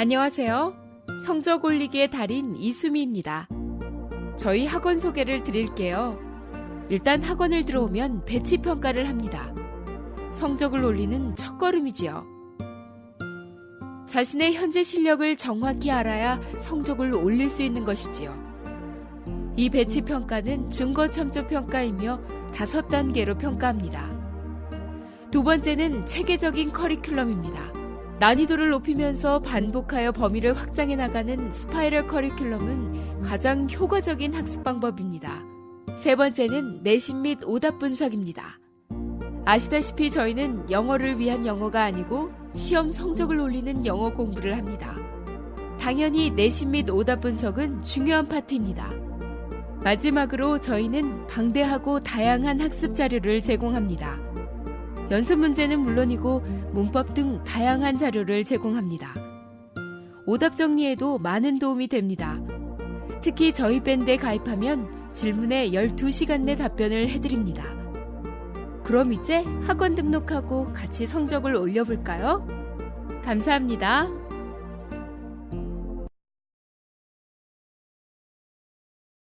안녕하세요. 성적 올리기의 달인 이수미입니다. 저희 학원 소개를 드릴게요. 일단 학원을 들어오면 배치 평가를 합니다. 성적을 올리는 첫걸음이지요. 자신의 현재 실력을 정확히 알아야 성적을 올릴 수 있는 것이지요. 이 배치 평가는 중거 참조 평가이며 다섯 단계로 평가합니다. 두 번째는 체계적인 커리큘럼입니다. 난이도를 높이면서 반복하여 범위를 확장해 나가는 스파이럴 커리큘럼은 가장 효과적인 학습 방법입니다. 세 번째는 내신 및 오답 분석입니다. 아시다시피 저희는 영어를 위한 영어가 아니고 시험 성적을 올리는 영어 공부를 합니다. 당연히 내신 및 오답 분석은 중요한 파트입니다. 마지막으로 저희는 방대하고 다양한 학습 자료를 제공합니다. 연습 문제는 물론이고 문법 등 다양한 자료를 제공합니다. 오답 정리에도 많은 도움이 됩니다. 특히 저희 밴드에 가입하면 질문에 12시간 내 답변을 해드립니다. 그럼 이제 학원 등록하고 같이 성적을 올려볼까요? 감사합니다.